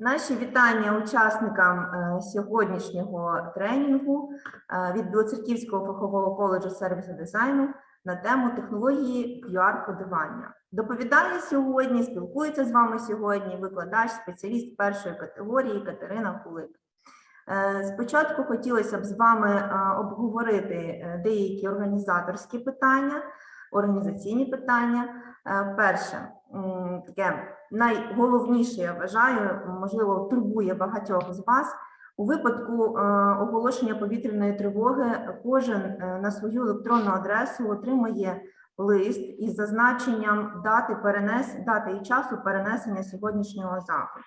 Наші вітання учасникам е, сьогоднішнього тренінгу е, від Білоцерківського фахового коледжу сервісу дизайну на тему технології QR-кодування. Доповідає сьогодні, спілкується з вами сьогодні викладач, спеціаліст першої категорії Катерина Кулик. Е, Спочатку хотілося б з вами обговорити деякі організаторські питання, організаційні питання. Перше, таке найголовніше, я вважаю, можливо, турбує багатьох з вас. У випадку е, оголошення повітряної тривоги кожен е, на свою електронну адресу отримує лист із зазначенням дати перенес дати і часу перенесення сьогоднішнього заходу.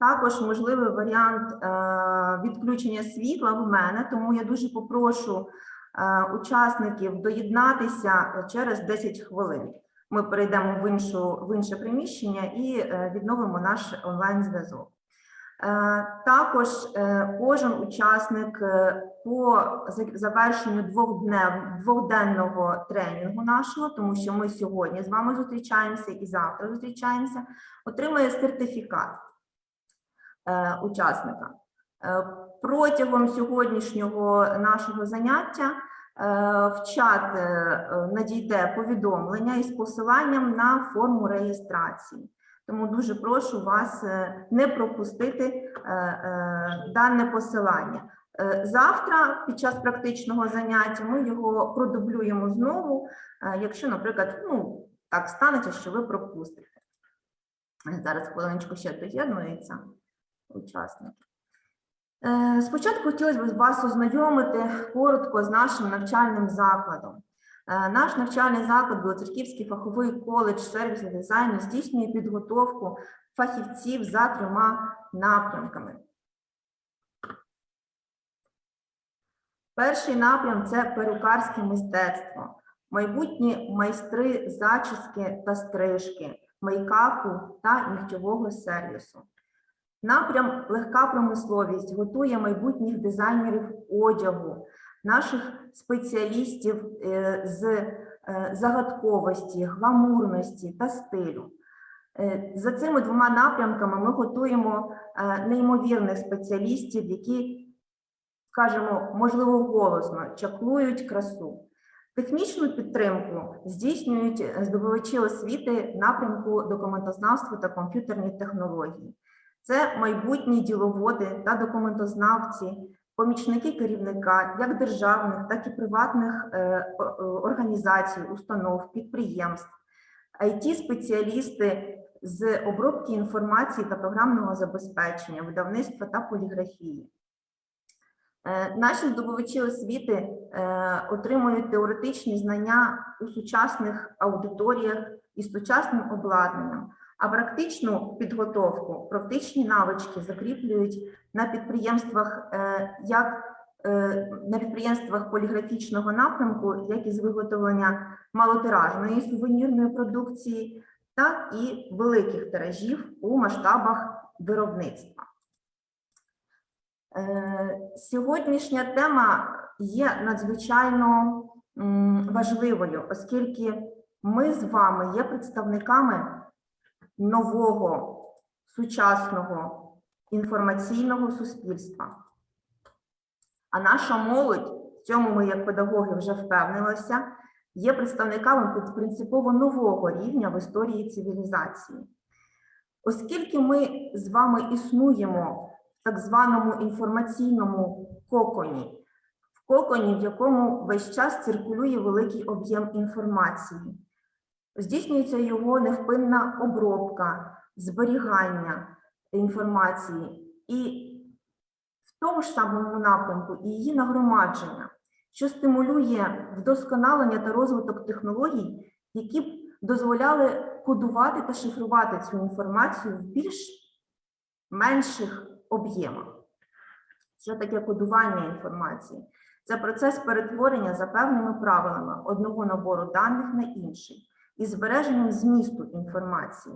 Також можливий варіант е, відключення світла в мене, тому я дуже попрошу учасників доєднатися через 10 хвилин. Ми перейдемо в іншу в інше приміщення і е, відновимо наш онлайн-зв'язок. Е, Також е, кожен учасник по за- завершенню двохднев двохденного тренінгу нашого, тому що ми сьогодні з вами зустрічаємося і завтра зустрічаємося, отримає сертифікат учасника. Протягом сьогоднішнього нашого заняття в чат е, е, надійде повідомлення із посиланням на форму реєстрації. Тому дуже прошу вас е, не пропустити е, е, дане посилання. Е, Завтра, під час практичного заняття, ми його продублюємо знову, е, якщо, наприклад, ну так станеться, що ви пропустите. Зараз хвилиночку ще доєднується учасники. Е, Спочатку хотілося б вас ознайомити коротко з нашим навчальним закладом. Е, Наш навчальний заклад Білоцерківський фаховий коледж сервісу дизайну здійснює підготовку фахівців за трьома напрямками. Перший напрям це перукарське мистецтво, майбутні майстри зачіски та стрижки, мейкапу та нігтєвого сервісу. Напрям легка промисловість готує майбутніх дизайнерів одягу, наших спеціалістів е, з е, загадковості, гламурності та стилю. Е, За цими двома напрямками ми готуємо неймовірних спеціалістів, які, скажімо, можливо, голосно чаклують красу. Технічну підтримку здійснюють здобувачі освіти напрямку документознавства та комп'ютерні технології. Це майбутні діловоди та документознавці, помічники керівника як державних, так і приватних е, організацій, установ, підприємств, it спеціалісти з обробки інформації та програмного забезпечення, видавництва та поліграфії. Е, Наші здобувачі освіти е, отримують теоретичні знання у сучасних аудиторіях із сучасним обладнанням, а практичну підготовку, практичні навички закріплюють на підприємствах е, як е, на підприємствах поліграфічного напрямку, як і з виготовлення малотиражної сувенірної продукції, так і великих тиражів у масштабах виробництва. Е, Сьогоднішня тема є надзвичайно важливою, оскільки ми з вами є представниками нового сучасного інформаційного суспільства. А наша молодь, в цьому ми як педагоги вже впевнилися, є представниками принципово нового рівня в історії цивілізації. Оскільки ми з вами існуємо в так званому інформаційному коконі, в коконі, в якому весь час циркулює великий об'єм інформації, здійснюється його невпинна обробка, зберігання інформації і в тому ж самому напрямку і її нагромадження, що стимулює вдосконалення та розвиток технологій, які б дозволяли кодувати та шифрувати цю інформацію в більш менших об'ємах. Що таке кодування інформації? Це процес перетворення за певними правилами одного набору даних на інший із збереженням змісту інформації.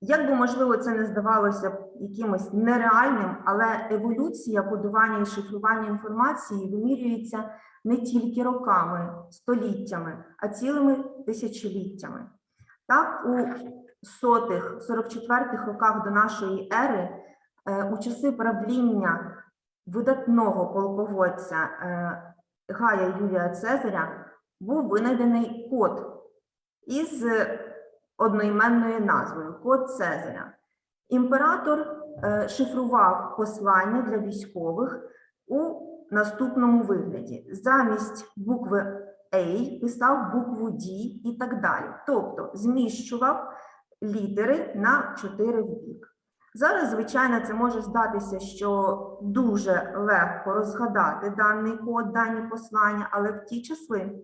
Як би можливо це не здавалося якимось нереальним, але еволюція кодування і шифрування інформації вимірюється не тільки роками, століттями, а цілими тисячоліттями. Так, у сотих 44-х роках до нашої ери Е, У часи правління видатного полководця е, Гая Юлія Цезаря був винайдений код із одноіменною назвою Код Цезаря. Імператор е, шифрував послання для військових у наступному вигляді. Замість букви A писав букву D і так далі. Тобто зміщував літери на 4 в. Зараз, звичайно, це може здатися, що дуже легко розгадати даний код, дані послання, але в ті часи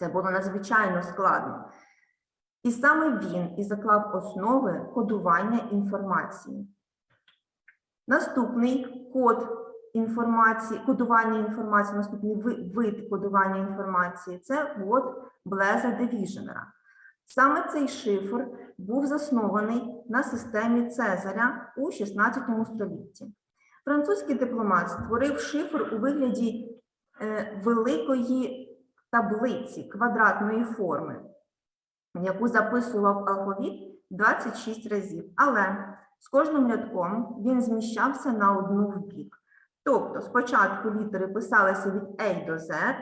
це було надзвичайно складно. І саме він і заклав основи кодування інформації. Наступний код інформації, кодування інформації, наступний вид кодування інформації це код Блеза Девіженера. Саме цей шифр був заснований на системі Цезаря у 16 столітті. Французький дипломат створив шифр у вигляді е, великої таблиці квадратної форми, яку записував алфавіт 26 разів. Але з кожним рядком він зміщався на одну в бік. Тобто спочатку літери писалися від A до Z,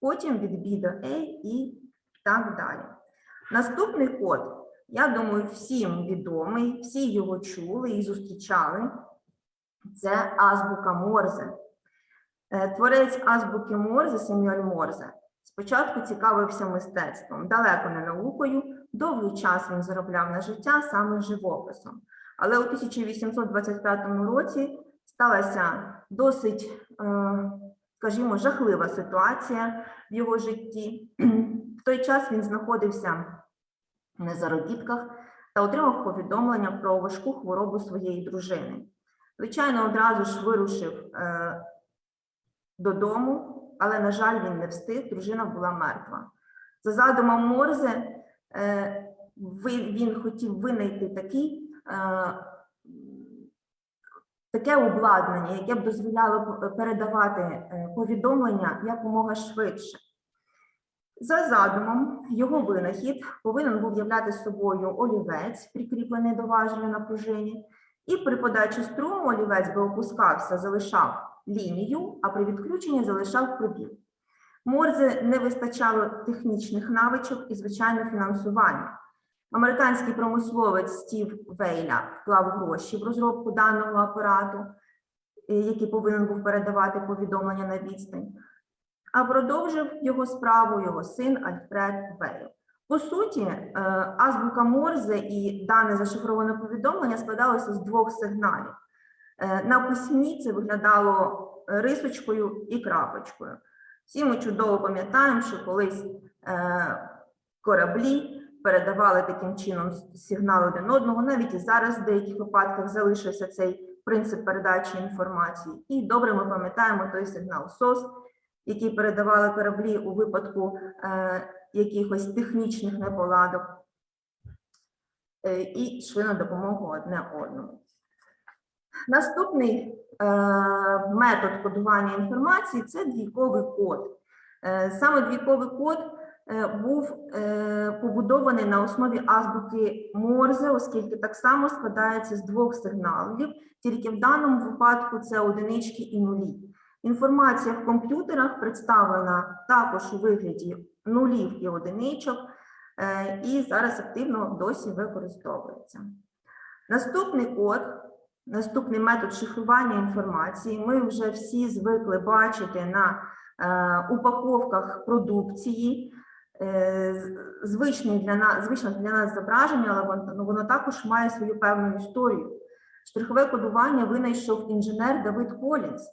потім від B до A і так далі. Наступний код, я думаю, всім відомий, всі його чули і зустрічали. Це азбука Морзе. Е, Творець азбуки Морзе Семюель Морзе спочатку цікавився мистецтвом, далеко не наукою. Довгий час він заробляв на життя саме живописом. Але у 1825 році сталася досить, е, скажімо, жахлива ситуація в його житті. В той час він знаходився на заробітках та отримав повідомлення про важку хворобу своєї дружини. Звичайно, одразу ж вирушив е, додому, але, на жаль, він не встиг, дружина була мертва. За задумом Морзе, е, він хотів винайти такий, е, таке обладнання, яке б дозволяло передавати е, повідомлення якомога швидше. За задумом, його винахід повинен був являти собою олівець, прикріплений до важеля на пружині, і при подачі струму олівець би опускався, залишав лінію, а при відключенні залишав пробіл. Морзе не вистачало технічних навичок і, звичайно, фінансування. Американський промисловець Стів Вейля вклав гроші в розробку даного апарату, е, який повинен був передавати повідомлення на відстань. А продовжив його справу його син Альфред Вейл. По суті, е, азбука Морзе і дане зашифроване повідомлення складалося з двох сигналів. Е, На письмі це виглядало рисочкою і крапочкою. Всі ми чудово пам'ятаємо, що колись е, кораблі передавали таким чином сигнал один одного. Навіть і зараз в деяких випадках залишився цей принцип передачі інформації. І добре ми пам'ятаємо той сигнал СОС, який передавали кораблі у випадку е, якихось технічних неполадок, і йшли на допомогу одне одному. Наступний е, метод кодування інформації це двійковий код. Е, саме двійковий код е, був побудований на основі азбуки Морзе, оскільки так само складається з двох сигналів, тільки в даному випадку це одинички і нулі. Інформація в комп'ютерах представлена також у вигляді нулів і одиничок, і зараз активно досі використовується. Наступний код, наступний метод шифрування інформації. Ми вже всі звикли бачити на е, упаковках продукції. Е, з- Звичний для нас, звичне для нас зображення, але воно, ну, воно також має свою певну історію. Штрихове кодування винайшов інженер Давид Колінс.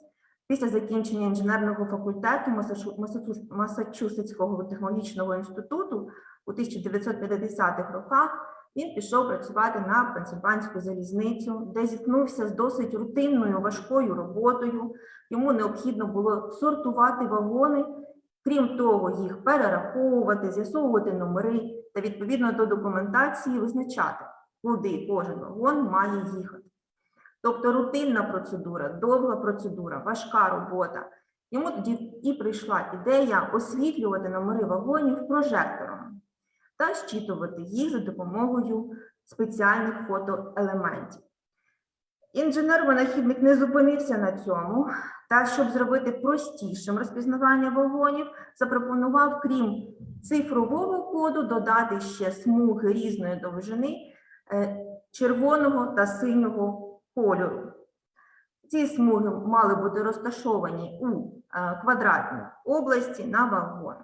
Після закінчення інженерного факультету Масачу- Масачу- Масачусетського технологічного інституту у 1950-х роках він пішов працювати на Пенсильванську залізницю, де зіткнувся з досить рутинною важкою роботою. Йому необхідно було сортувати вагони, крім того, їх перераховувати, з'ясовувати номери та відповідно до документації визначати, куди кожен вагон має їхати. Тобто рутинна процедура, довга процедура, важка робота. Йому тоді і прийшла ідея освітлювати номери вагонів прожектором та щитувати їх за допомогою спеціальних фотоелементів. Інженер-винахідник не зупинився на цьому, та щоб зробити простішим розпізнавання вагонів, запропонував, крім цифрового коду, додати ще смуги різної довжини е, червоного та синього кольору. Ці смуги мали бути розташовані у е, квадратній області на вагон.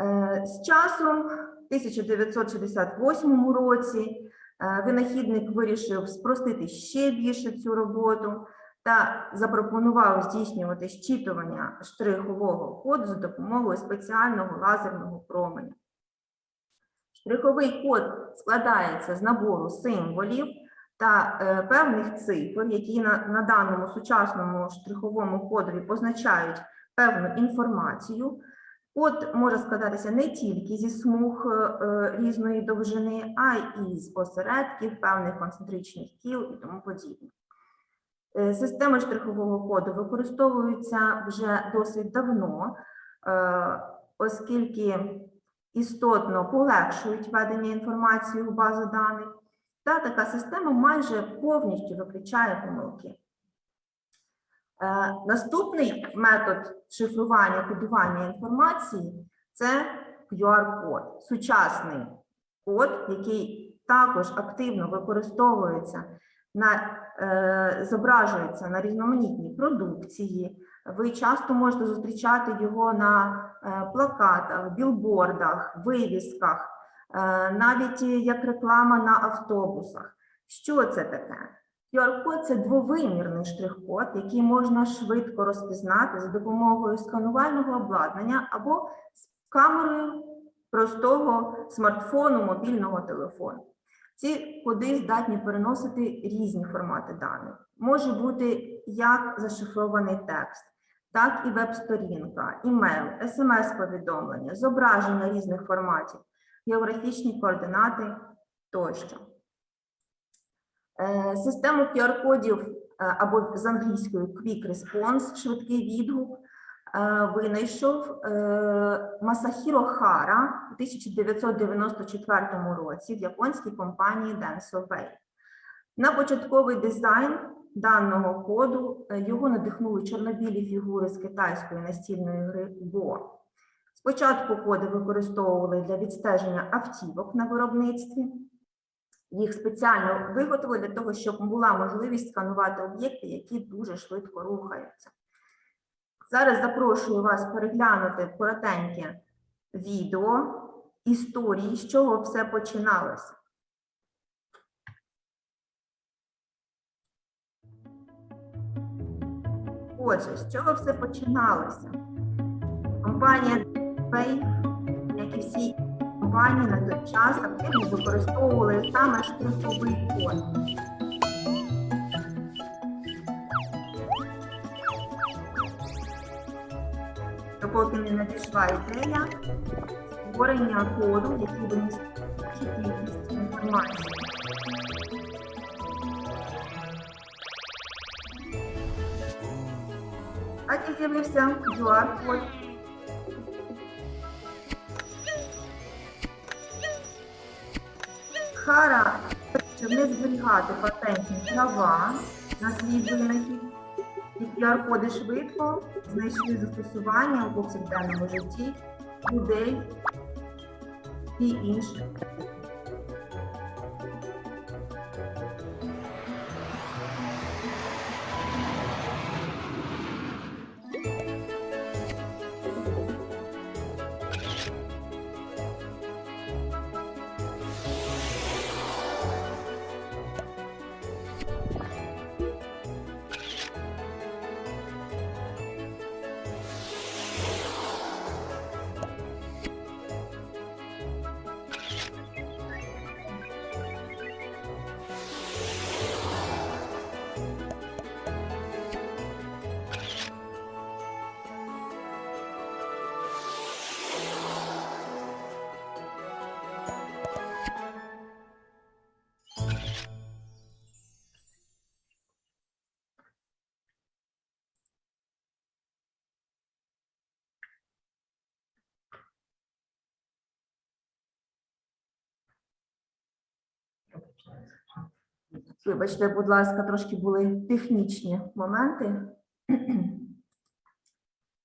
Е, З часом, 1968 році, е, винахідник вирішив спростити ще більше цю роботу та запропонував здійснювати щитування штрихового коду за допомогою спеціального лазерного променя. Штриховий код складається з набору символів та е, певних цифр, які на, на даному сучасному штриховому кодові позначають певну інформацію. Код може складатися не тільки зі смуг е, е, різної довжини, а й із осередків, певних концентричних кіл і тому подібне. Е, Системи штрихового коду використовуються вже досить давно, оскільки істотно полегшують ведення інформації у базу даних, та така система майже повністю виключає помилки. Е, Наступний метод шифрування кодування інформації це QR-код, сучасний код, який також активно використовується на е, зображується на різноманітній продукції. Ви часто можете зустрічати його на е, плакатах, білбордах, вивісках, е, навіть як реклама на автобусах. Що це таке? QR-код – це двовимірний штрих-код, який можна швидко розпізнати за допомогою сканувального обладнання або з камерою простого смартфону, мобільного телефону. Ці коди здатні переносити різні формати даних. Може бути як зашифрований текст, так і веб-сторінка, імейл, смс-повідомлення, зображення різних форматів, географічні координати тощо. Е, Систему QR-кодів е, або з англійською Quick Response, швидкий відгук, е, винайшов Масахіро Хара у 1994 році в японській компанії Denso. На початковий дизайн даного коду його надихнули чорнобілі фігури з китайської настільної гри Go. Спочатку коди використовували для відстеження автівок на виробництві. Їх спеціально виготовили для того, щоб була можливість сканувати об'єкти, які дуже швидко рухаються. Зараз запрошую вас переглянути коротеньке відео історії, з чого все починалося. Отже, з чого все починалося? Компанія як і всі компанії на той час, активно використовували саме штриховий код. Допоки не надійшла ідея створення коду, який би кількість інформації. Так і з'явився QR-код. Хара, щоб не зберігати патентні права на свій винахід, і QR-коди швидко знайшли застосування у повсякденному житті людей і інших. Вибачте, будь ласка, трошки були технічні моменти.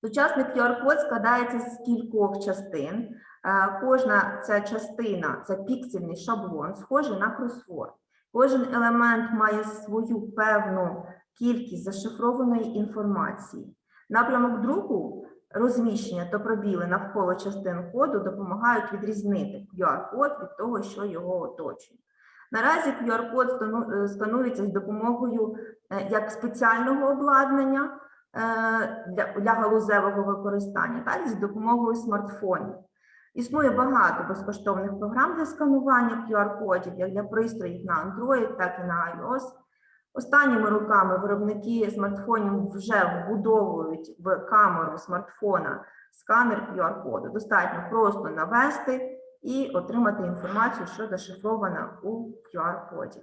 Сучасний QR-код складається з кількох частин. Е, Кожна ця частина це піксельний шаблон, схожий на кросворд. Кожен елемент має свою певну кількість зашифрованої інформації. Напрямок друку, розміщення та пробіли навколо частин коду допомагають відрізнити QR-код від того, що його оточує. Наразі QR-код е, сканується з допомогою е, як спеціального обладнання е, для галузевого використання, так і з допомогою смартфонів. Існує багато безкоштовних програм для сканування QR-кодів, як для пристроїв на Android, так і на iOS. Останніми роками виробники смартфонів вже вбудовують в камеру смартфона сканер QR-коду. Достатньо просто навести і отримати інформацію, що зашифрована у QR-коді.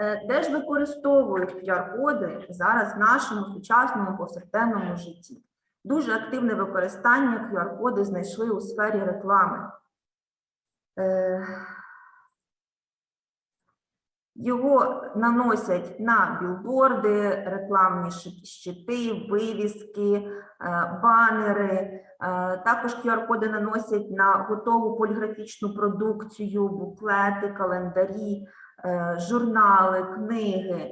Е, Де ж використовують QR-коди зараз в нашому сучасному повсякденному житті? Дуже активне використання QR-коди знайшли у сфері реклами. Його наносять на білборди, рекламні щити, вивіски, е, банери. Е, Також QR-коди наносять на готову поліграфічну продукцію, буклети, календарі, е, журнали, книги.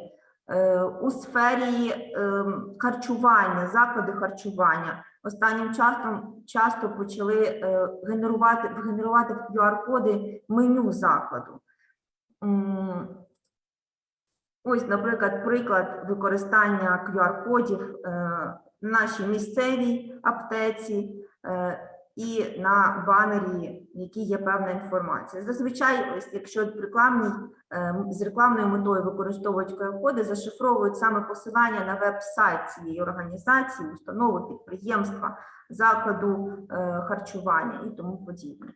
У сфері харчування, заклади харчування останнім часом часто почали генерувати, генерувати QR-коди меню закладу. Ось, наприклад, приклад використання QR-кодів е, в нашій місцевій аптеці е, і на банері, в якій є певна інформація. Зазвичай, ось якщо е, з рекламною метою використовують QR-коди, зашифровують саме посилання на веб-сайт цієї організації, установи, підприємства, закладу е, харчування і тому подібне.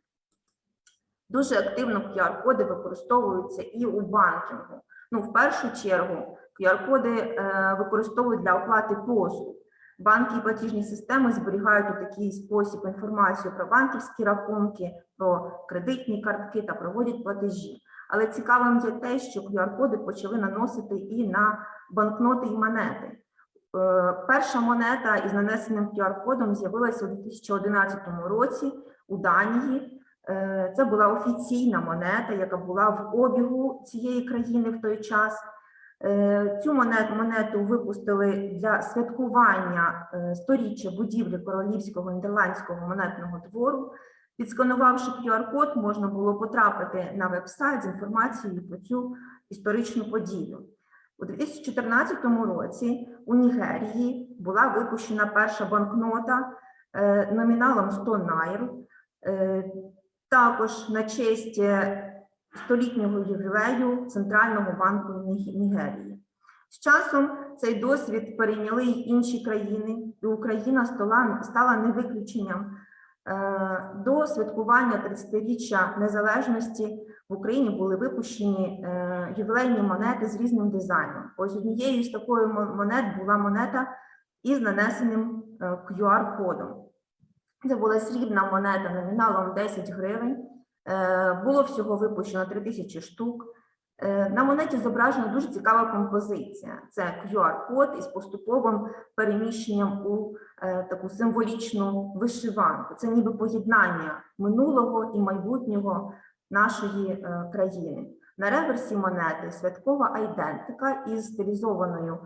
Дуже активно QR-коди використовуються і у банкінгу. Ну, в першу чергу, QR-коди е, використовують для оплати послуг. Банки і платіжні системи зберігають у такий спосіб інформацію про банківські рахунки, про кредитні картки та проводять платежі. Але цікавим є те, що QR-коди почали наносити і на банкноти і монети. Е, Перша монета із нанесеним QR-кодом з'явилася у 2011 році у Данії. Е, Це була офіційна монета, яка була в обігу цієї країни в той час. Е, Цю монету, випустили для святкування е, сторіччя будівлі Королівського нідерландського монетного двору. Підсканувавши QR-код, можна було потрапити на веб-сайт з інформацією про цю історичну подію. У 2014 році у Нігерії була випущена перша банкнота номіналом 100 найр. Також на честь е, столітнього ювілею Центрального банку Нігерії. З часом цей досвід перейняли й інші країни, і Україна стала, не виключенням. Е, До святкування 30-річчя незалежності в Україні були випущені е, ювілейні монети з різним дизайном. Ось однією з такої монет була монета із нанесеним QR-кодом. Це була срібна монета номіналом 10 гривень. Е, Було всього випущено 3000 штук. Е, На монеті зображена дуже цікава композиція. Це QR-код із поступовим переміщенням у е, таку символічну вишиванку. Це ніби поєднання минулого і майбутнього нашої країни. На реверсі монети святкова айдентика із стилізованою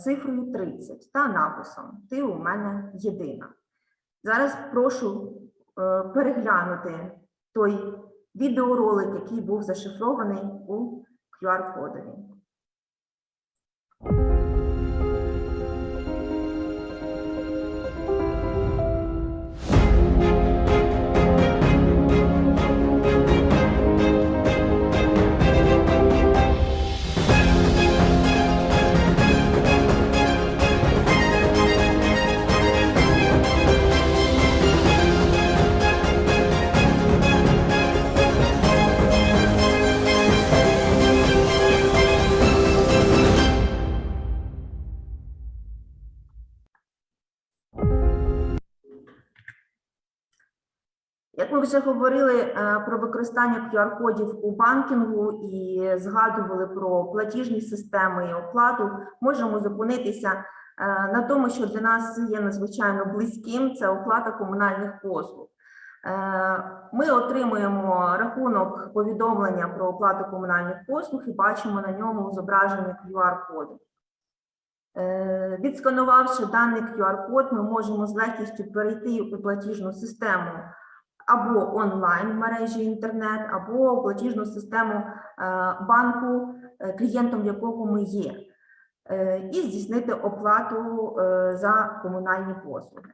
цифрою 30 та написом Ти у мене єдина. Зараз прошу е, переглянути той відеоролик, який був зашифрований у QR-кодові. Ми вже говорили е, про використання QR-кодів у банкінгу і згадували про платіжні системи і оплату, можемо зупинитися е, на тому, що для нас є надзвичайно близьким це оплата комунальних послуг. Е, Ми отримуємо рахунок повідомлення про оплату комунальних послуг і бачимо на ньому зображення QR-коду. Е, Відсканувавши даний QR-код, ми можемо з легкістю перейти у платіжну систему або онлайн мережі інтернет, або платіжну систему е, банку, е, клієнтом якого ми є, е, і здійснити оплату за комунальні послуги.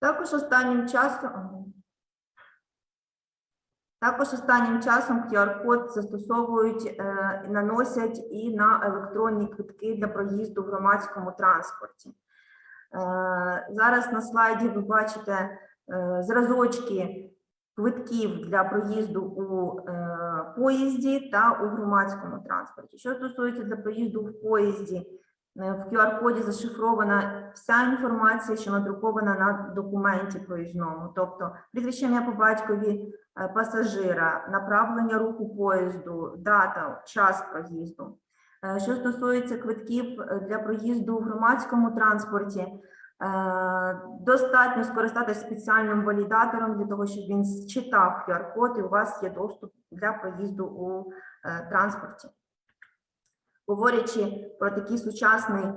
Також останнім часом також останнім часом QR-код застосовують, е, наносять і на електронні квитки для проїзду в громадському транспорті. Е, Зараз на слайді ви бачите е, зразочки квитків для проїзду у поїзді та у громадському транспорті. Що стосується для проїзду в поїзді, В QR-коді зашифрована вся інформація, що надрукована на документі проїзному, тобто прізвище ім'я по батькові е, пасажира, направлення руху поїзду, дата, час проїзду. Е, Що стосується квитків е, для проїзду в громадському транспорті, е, достатньо скористатися спеціальним валідатором для того, щоб він считав QR-код, і у вас є доступ для проїзду у е, транспорті говорячи про такий сучасний е,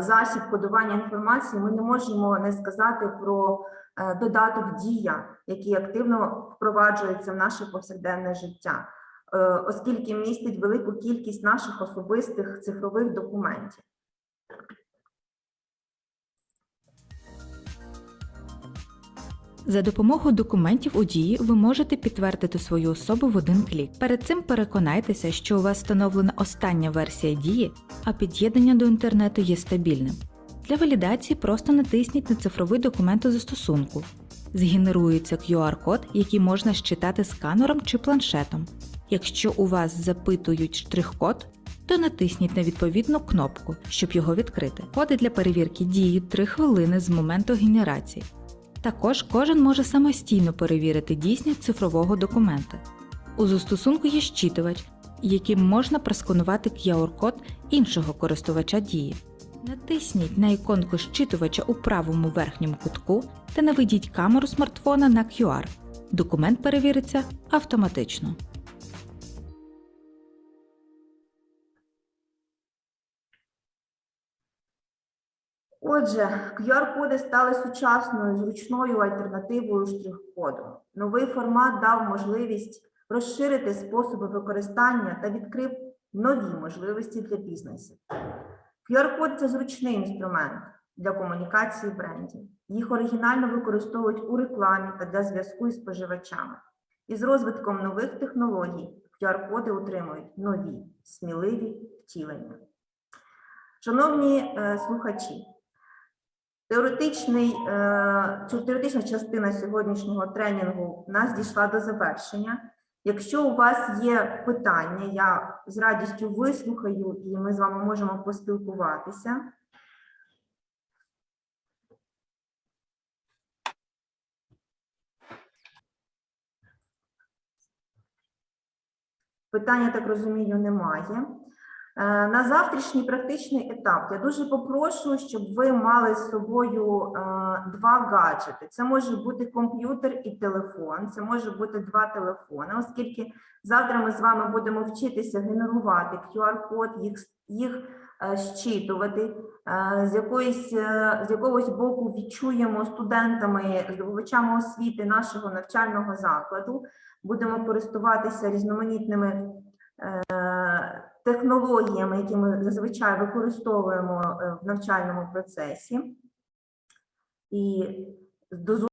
засіб кодування інформації, ми не можемо не сказати про е, додаток Дія, який активно впроваджується в наше повсякденне життя, е, оскільки містить велику кількість наших особистих цифрових документів. За допомогою документів у дії ви можете підтвердити свою особу в один клік. Перед цим переконайтеся, що у вас встановлена остання версія дії, а під'єднання до інтернету є стабільним. Для валідації просто натисніть на цифровий документ у застосунку. Згенерується QR-код, який можна щитати сканером чи планшетом. Якщо у вас запитують штрих-код, то натисніть на відповідну кнопку, щоб його відкрити. Коди для перевірки діють 3 хвилини з моменту генерації. Також кожен може самостійно перевірити дійсність цифрового документа. У застосунку є щитувач, яким можна просканувати QR-код іншого користувача дії. Натисніть на іконку щитувача у правому верхньому кутку та наведіть камеру смартфона на QR. Документ перевіриться автоматично. Отже, QR-коди стали сучасною зручною альтернативою штрих-коду. Новий формат дав можливість розширити способи використання та відкрив нові можливості для бізнесу. QR-код це зручний інструмент для комунікації брендів. Їх оригінально використовують у рекламі та для зв'язку із споживачами. І з розвитком нових технологій QR-коди отримують нові, сміливі втілення. Шановні е, слухачі, Теоретичний, е, цю теоретична частина сьогоднішнього тренінгу нас дійшла до завершення. Якщо у вас є питання, я з радістю вислухаю і ми з вами можемо поспілкуватися. Питання, так розумію, немає. Е, На завтрашній практичний етап я дуже попрошу, щоб ви мали з собою е, два гаджети. Це може бути комп'ютер і телефон, це може бути два телефони, оскільки завтра ми з вами будемо вчитися генерувати QR-код, їх, їх щитувати. Е, З якоїсь з якогось боку відчуємо студентами, здобувачами освіти нашого навчального закладу. Будемо користуватися різноманітними технологіями, які ми зазвичай використовуємо е, в навчальному процесі. І до